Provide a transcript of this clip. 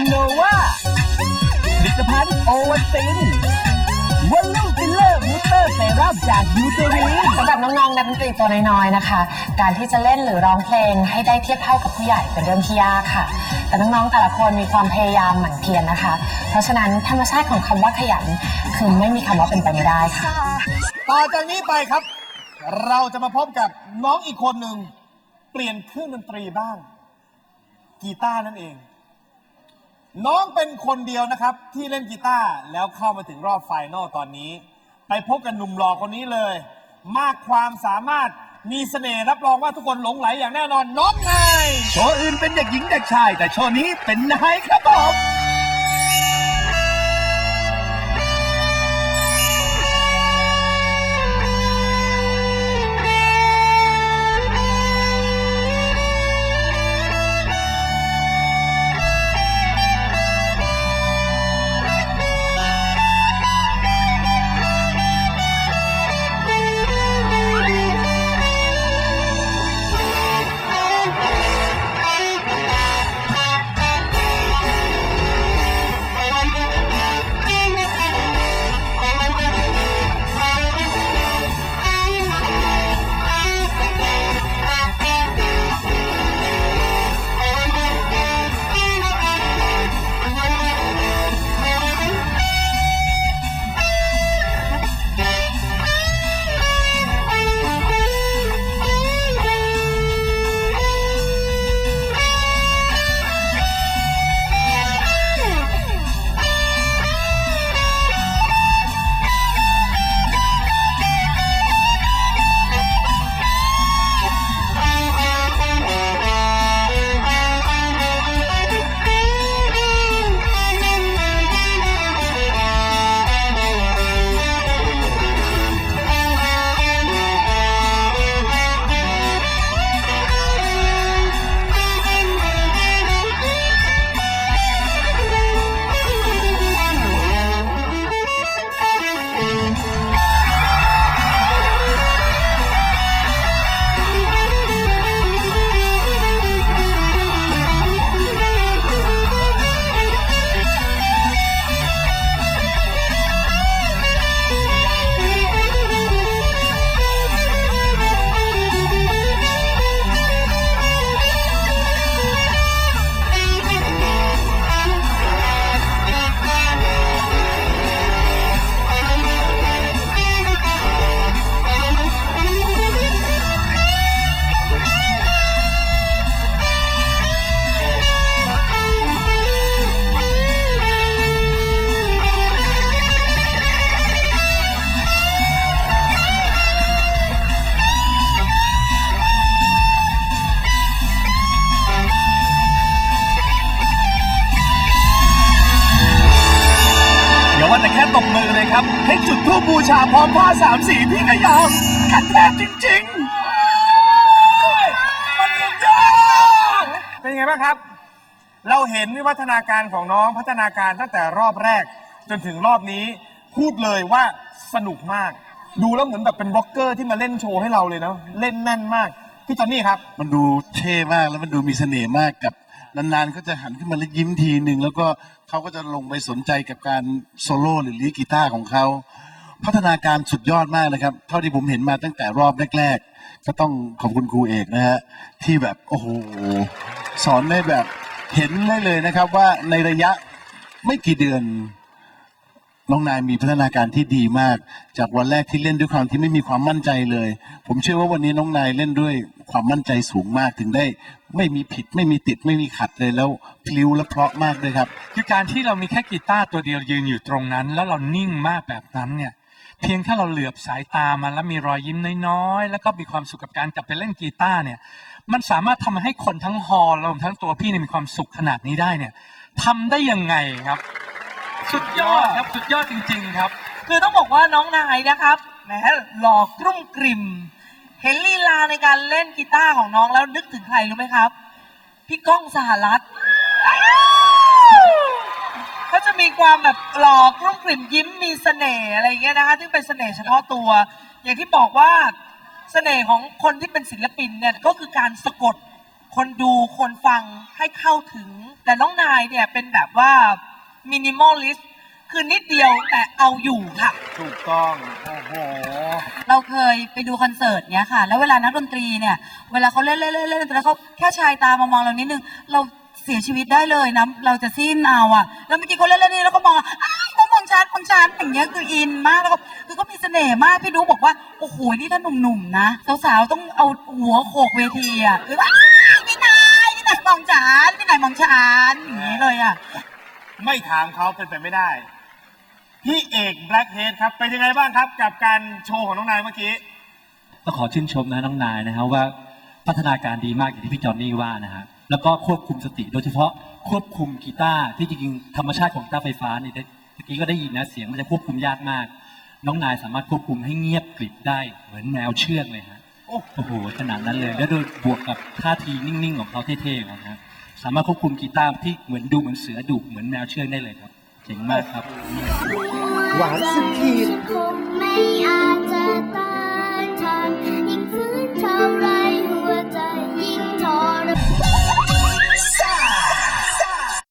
ินโนวาผลิตภัณฑ์โอวัลตินวันลูฟิลเลอร์บูสเตอร์เซรั่มจากยูเทวีสำหรับน้องๆนักดนตรีตัวน้อยๆนะคะ การที่จะเล่นหรือร้องเพลงให้ได้เทียบเท่ากับผู้ใหญ่เป็นเรื่องที่ยากค่ะ แต่น้องๆแต่ละคนมีความพยายามหมั่นเพียรนะคะ เพราะฉะนั้นธรรมชาติของคำว่าขยันคือไม่มีคำว่าเป็นไปไม่ได้ค่ะ ต่อจากนี้ไปครับ เราจะมาพบกับน้องอีกคนหนึ่ง เปลี่ยนเครื่องดนตรีบ้าง กีตาร์นั่นเอง น้องเป็นคนเดียวนะครับ ที่เล่นกีตาร์แล้วเข้ามาถึงรอบไฟนอลตอนนี้ ไปพบกับหนุ่มหล่อคนนี้เลย มากความสามารถมีเสน่ห์รับรองว่าทุกคนหลงไหลอย่างแน่นอนน้องนายโชว์อื่นเป็นเด็กหญิงเด็กชาย แต่โชว์นี้เป็นนายครับผม แต่แค่ตบมือเลยครับ ให้จุดธูปบูชาพร้อมผ้าสามสีพี่ก็ยอมขัดแทบจริงๆมันยเป็นไงบ้างครับ เราเห็นวิวัฒนาการของน้องพัฒนาการตั้งแต่รอบแรก จนถึงรอบนี้พูดเลยว่าสนุกมาก ดูแล้วเหมือนแบบเป็นบล็อกเกอร์ที่มาเล่นโชว์ให้เราเลยเนาะเล่นแน่นมาก พี่จอนนี่ครับ มันดูเท่มากแล้วมันดูมีเสน่ห์มากกับ นานๆเขาจะหันขึ้นมาแล้วยิ้มทีหนึ่งแล้วก็เขาก็จะลงไปสนใจกับการโซโล่หรือลีดกีตาร์ของเขาพัฒนาการสุดยอดมากนะครับ เท่าที่ผมเห็นมาตั้งแต่รอบแรกๆ ก็ต้องขอบคุณครูเอกนะฮะที่แบบโอ้โหสอนได้แบบเห็นได้เลยนะครับว่าในระยะไม่กี่เดือน น้องนายมีพัฒนาการที่ดีมาก จากวันแรกที่เล่นด้วยความที่ไม่มีความมั่นใจเลย ผมเชื่อว่าวันนี้น้องนายเล่นด้วยความมั่นใจสูงมากถึงได้ ไม่มีผิดไม่มีติดไม่มีขัดเลยแล้วพลิ้วและเพราะมากเลยครับ คือการที่เรามีแค่กีตาร์ตัวเดียวยืนอยู่ตรงนั้น แล้วเรานิ่งมากแบบนั้นเนี่ยเพียงแค่เราเหลือบสายตามันแล้วมีรอยยิ้มน้อยๆ แล้วก็มีความสุขกับการกลับไปเล่นกีตาร์เนี่ย มันสามารถทำให้คนทั้งฮอลล์รวมทั้งตัวพี่เนี่ยมีความสุขขนาดนี้ได้เนี่ยทำได้ยังไงครับ สุดยอดครับสุดยอดจริง ๆ ครับ คือต้องบอกว่าน้องนายนะครับแหมหล่อกรุ่มกริ่ม เห็นลีลาในการเล่นกีตาร์ของน้องแล้วนึกถึงใครรู้ไหมครับ พี่ก้องสหรัฐเขาจะมีความแบบหล่อกรุ่มกริ่มยิ้มมีเสน่ห์อะไรอย่างเงี้ยนะคะซึ่เป็นเสน่ห์เฉพาะตัว อย่างที่บอกว่าเสน่ห์ของคนที่เป็นศิลปินเนี่ยก็คือการสะกดคนดูคนฟังให้เข้าถึง แต่น้องนายเนี่ยเป็นแบบว่า มินิมอลลิสต์คือนิดเดียวแต่เอาอยู่ค่ะ ถูกต้อง โอ้โห เราเคยไปดูคอนเสิร์ตเนี้ยค่ะ แล้วเวลานักดนตรีเนี่ย เวลาเขาเล่นเล่นเล่นเล่นแล้วเขาแค่ชายตามามองเรานิดนึง เราเสียชีวิตได้เลยนะ เราจะสิ้นเอาอะแล้วเมื่อกี้เขาเล่นเล่นนี่แล้วก็มองอะอ้ายเขามองฉันมองฉันอย่างเงี้ยคืออินมากแล้วก็คือเขามีเสน่ห์มากพี่นุ๊กบอกว่า โอ้โห นี่ถ้าหนุ่มๆนะ สาวๆต้องเอาหัวโขกเวทีอะคือว่าอ้ายพี่นายพี่นายมองฉันพี่นายมองฉันอย่างนี้เลยอะ ไม่ถามเขาเป็นไปไม่ได้ พี่เอกแบล็กเฮดครับเป็นยังไงบ้างครับกับการโชว์ของน้องนายเมื่อกี้ ต้องขอชื่นชมนะน้องนายนะครับว่าพัฒนาการดีมากอย่างที่พี่จอนนี่ว่านะฮะแล้วก็ควบคุมสติโดยเฉพาะควบคุมกีตาร์ที่จริงๆธรรมชาติของกีตาร์ไฟฟ้านี่ได้เมื่อกี้ก็ได้ยินนะเสียงมันจะควบคุมยากมาก น้องนายสามารถควบคุมให้เงียบกริบได้เหมือนแมวเชื่องเลยฮะโอ้โอ้โหขนาดนั้นเลยแล้วโดยบวกกับท่าทีนิ่งๆของเขาเท่ๆนะฮะ สามารถควบคุมกีตาร์ที่เหมือนดูเหมือนเสือดุเหมือนแมวเชื่องได้เลยครับเจ๋งมากครับ หวานสุดขีด คงไม่อาจจะ